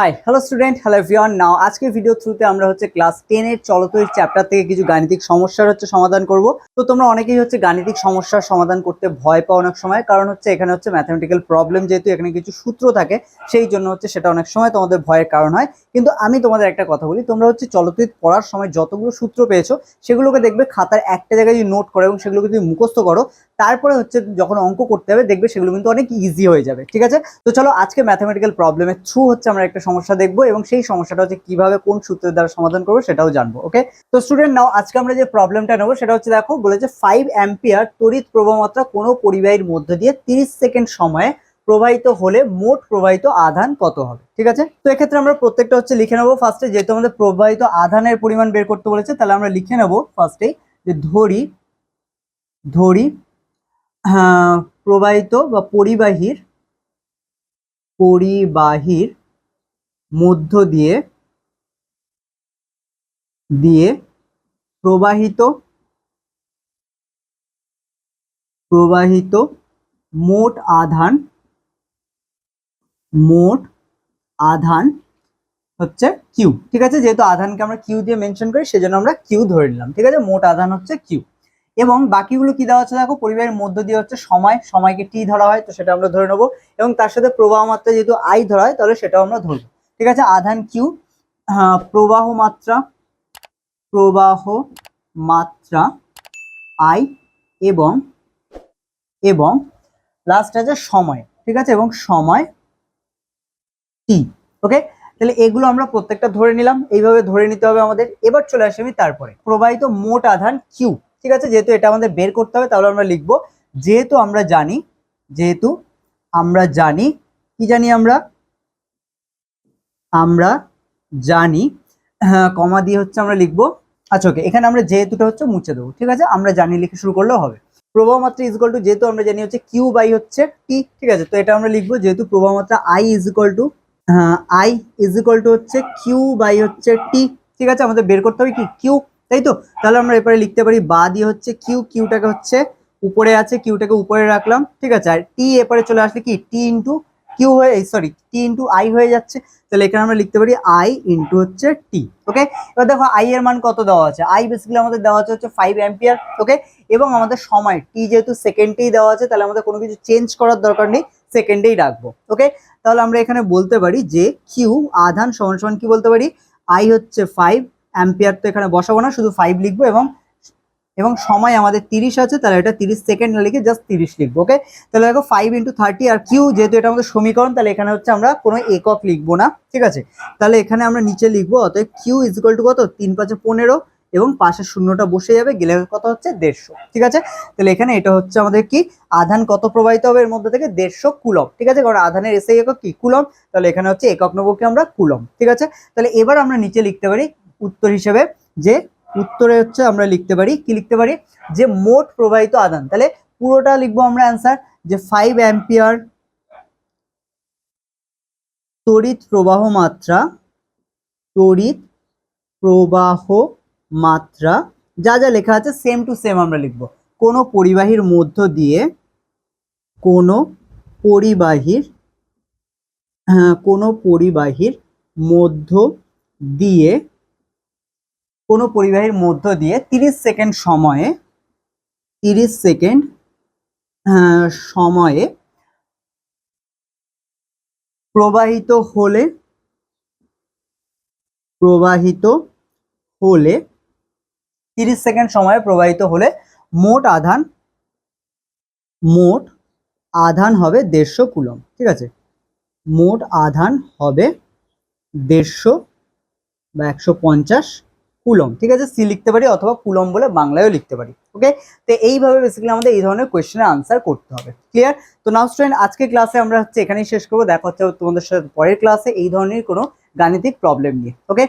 Hi hello student hello everyone now আজকে video থ্রুতে আমরা হচ্ছে ক্লাস টেনের চলতরির চ্যাপ্টার থেকে কিছু গাণিতিক সমস্যার হচ্ছে সমাধান করব। তো তোমরা অনেকেই হচ্ছে গাণিতিক সমস্যার সমাধান করতে ভয় পাও অনেক সময়, কারণ হচ্ছে এখানে হচ্ছে ম্যাথমেটিক্যাল প্রবলেম যেহেতু এখানে কিছু সূত্র থাকে, সেই জন্য হচ্ছে সেটা অনেক সময় তোমাদের ভয়ের কারণ হয়। কিন্তু আমি তোমাদের একটা কথা বলি, তোমরা হচ্ছে চলতরিত পড়ার সময় যতগুলো সূত্র পেয়েছ, সেগুলোকে দেখবে খাতার একটা জায়গায় যদি নোট করো এবং সেগুলোকে যদি মুখস্থ করো তারপরে হচ্ছে যখন অঙ্ক করতে হবে, দেখবে সেগুলো কিন্তু অনেক ইজি হয়ে যাবে, ঠিক আছে? তো চলো আজকে ম্যাথমেটিক্যাল প্রবলেমের থ্রু হচ্ছে আমরা একটা সমস্যা দেখব এবং সেই সমস্যাটা হচ্ছে কীভাবে কোন সূত্রের দ্বারা সমাধান করব সেটাও জানব ওকে তো স্টুডেন্ট নাও আজকে আমরা যে প্রবলেমটা নেব সেটা হচ্ছে দেখো, বলেছে ফাইভ অ্যাম্পিয়ার তড়িৎ প্রবাহমাত্রা কোনো পরিবাহীর মধ্য দিয়ে তিরিশ সেকেন্ড সময়ে প্রবাহিত হলে মোট প্রবাহিত আধান কত হবে, ঠিক আছে? তো এক্ষেত্রে আমরা প্রত্যেকটা হচ্ছে লিখে নেব ফার্স্টে যেহেতু আমাদের প্রবাহিত আধানের পরিমাণ বের করতে বলেছে, তাহলে আমরা লিখে নেব ফার্স্টে যে ধরি ধরি প্রবাহিত বা পরিবাহীর পরিবাহীর মধ্য দিয়ে দিয়ে প্রবাহিত প্রবাহিত মোট আধান মোট আধান হচ্ছে কিউ ঠিক আছে? যেহেতু আধানকে আমরা কিউ দিয়ে মেনশন করি, সেজন্য আমরা কিউ ধরে নিলাম, ঠিক আছে? মোট আধান হচ্ছে কিউ এবং বাকিগুলো কি দেওয়া আছে দেখো? পরিবাহের মধ্য দিয়ে হচ্ছে সময়, সময়কে টি ধরা হয়, তো সেটা আমরা ধরে নেব। এবং তার সাথে প্রবাহ মাত্রা যেহেতু আই ধরা হয়, তাহলে সেটাও আমরা ধরবো। ঠিক আছে? আধান কিউ প্রবাহ মাত্রা প্রবাহ মাত্রা আই এবং এবং লাস্ট আছে সময়। ঠিক আছে? এবং সময় টি ওকে তাহলে এগুলো আমরা প্রত্যেকটা ধরে নিলাম। এইভাবে ধরে নিতে হবে আমাদের। এবার চলে আসি আমি তারপরে। প্রবাহিত মোট আধান কিউ ঠিক আছে? যেহেতু এটা আমাদের বের করতে হবে তাহলে আমরা লিখব যেহেতু আমরা জানি যেহেতু আমরা জানি কি জানি আমরা? আমরা জানি হ্যাঁ, কমা দিয়ে হচ্ছে আমরা লিখব। আচ্ছা ওকে এখানে আমরা যেহেতুটা হচ্ছে মুছে দেবো ঠিক আছে? আমরা জানি লিখে শুরু করলেও হবে। প্রবাহ মাত্রা ইজ টু যেহেতু আমরা জানি হচ্ছে কিউ বাই হচ্ছে টি ঠিক আছে? তো এটা আমরা লিখব যেহেতু প্রবাহ মাত্রা I is equal to I is equal to হচ্ছে কিউ বাই হচ্ছে টি ঠিক আছে? আমাদের বের করতে হবে কি? কিউ তাই তো তাহলে আমরা এরপরে লিখতে পারি বা দিয়ে হচ্ছে কিউ কিউটাকে হচ্ছে উপরে আছে কিউটাকে উপরে রাখলাম, ঠিক আছে? আর টি এরপরে চলে আসলে কি? টি ইন্টু কিউ হয়ে সরি টি ইন্টু আই হয়ে যাচ্ছে। তাহলে এখানে আমরা লিখতে পারি আই ইন্টু হচ্ছে টি ওকে এবার দেখো আই এর মান কত দেওয়া আছে? আই বেসিক্যালি আমাদের দেওয়া আছে হচ্ছে ফাইভ অ্যাম্পিয়ার ওকে এবং আমাদের সময় টি যেহেতু সেকেন্ডেই দেওয়া আছে, তাহলে আমাদের কোনো কিছু চেঞ্জ করার দরকার নেই সেকেন্ডেই রাখব ওকে তাহলে আমরা এখানে বলতে পারি যে কিউ আধান সমান সমান কি বলতে পারি? আই হচ্ছে ফাইভ অ্যাম্পিয়ার তো এখানে বসাবো না, শুধু ফাইভ লিখব এবং এবং সময় আমাদের তিরিশ আছে, তাহলে এটা তিরিশ সেকেন্ড লিখে জাস্ট তিরিশ লিখব ওকে তাহলে দেখো ফাইভ ইন্টু থার্টি আর কিউ যেহেতু এটা আমাদের সমীকরণ, তাহলে এখানে হচ্ছে আমরা কোনো একক লিখব না, ঠিক আছে? তাহলে এখানে আমরা নিচে লিখব, অতএব কিউ ইজ ইকুয়াল টু কত? তিন পাঁচে পনেরো এবং পাশের শূন্যটা বসে যাবে, গেলে কত হচ্ছে? দেড়শো, ঠিক আছে? তাহলে এখানে এটা হচ্ছে আমাদের কি? আধান কত প্রবাহিত হবে? এর মধ্যে থেকে দেড়শো কুলম ঠিক আছে? কারণ আধানের এসে একক কি? কুলম তাহলে এখানে হচ্ছে একক নেব কি আমরা? কুলম ঠিক আছে? তাহলে এবার আমরা নিচে লিখতে পারি উত্তর হিসেবে যে উত্তরে হচ্ছে আমরা লিখতে পারি কি লিখতে পারি? যে মোট প্রবাহিত আধান। তাহলে পুরোটা লিখব আমরা অ্যান্সার যে ফাইভ অ্যাম্পিয়ার তড়িৎ প্রবাহ মাত্রা তড়িৎ প্রবাহ মাত্রা যা যা লেখা আছে সেম টু সেম আমরা লিখব। কোনো পরিবাহীর মধ্য দিয়ে কোনো পরিবাহীর হ্যাঁ, কোনো পরিবাহীর মধ্য দিয়ে কোনো পরিবাহীর মধ্য দিয়ে তিরিশ সেকেন্ড সময়ে, তিরিশ সেকেন্ড সময়ে প্রবাহিত হলে প্রবাহিত হলে, তিরিশ সেকেন্ড সময়ে প্রবাহিত হলে মোট আধান মোট আধান হবে দেড়শো কুলম, ঠিক আছে? মোট আধান হবে দেড়শো বা একশো পঞ্চাশ কুলম, ঠিক আছে? সি লিখতে পারি অথবা কুলম বলে বাংলায়ও লিখতে পারি, ওকে? তো এইভাবে বেসিক্যালি আমাদের এই ধরনের কোয়েশ্চেনের আনসার করতে হবে ক্লিয়ার তো নাও স্টুডেন্ট আজকে ক্লাসে আমরা হচ্ছে এখানেই শেষ করব, দেখা হচ্ছে তোমাদের সাথে পরের ক্লাসে এই ধরনের কোনো গাণিতিক প্রবলেম নিয়ে, ওকে?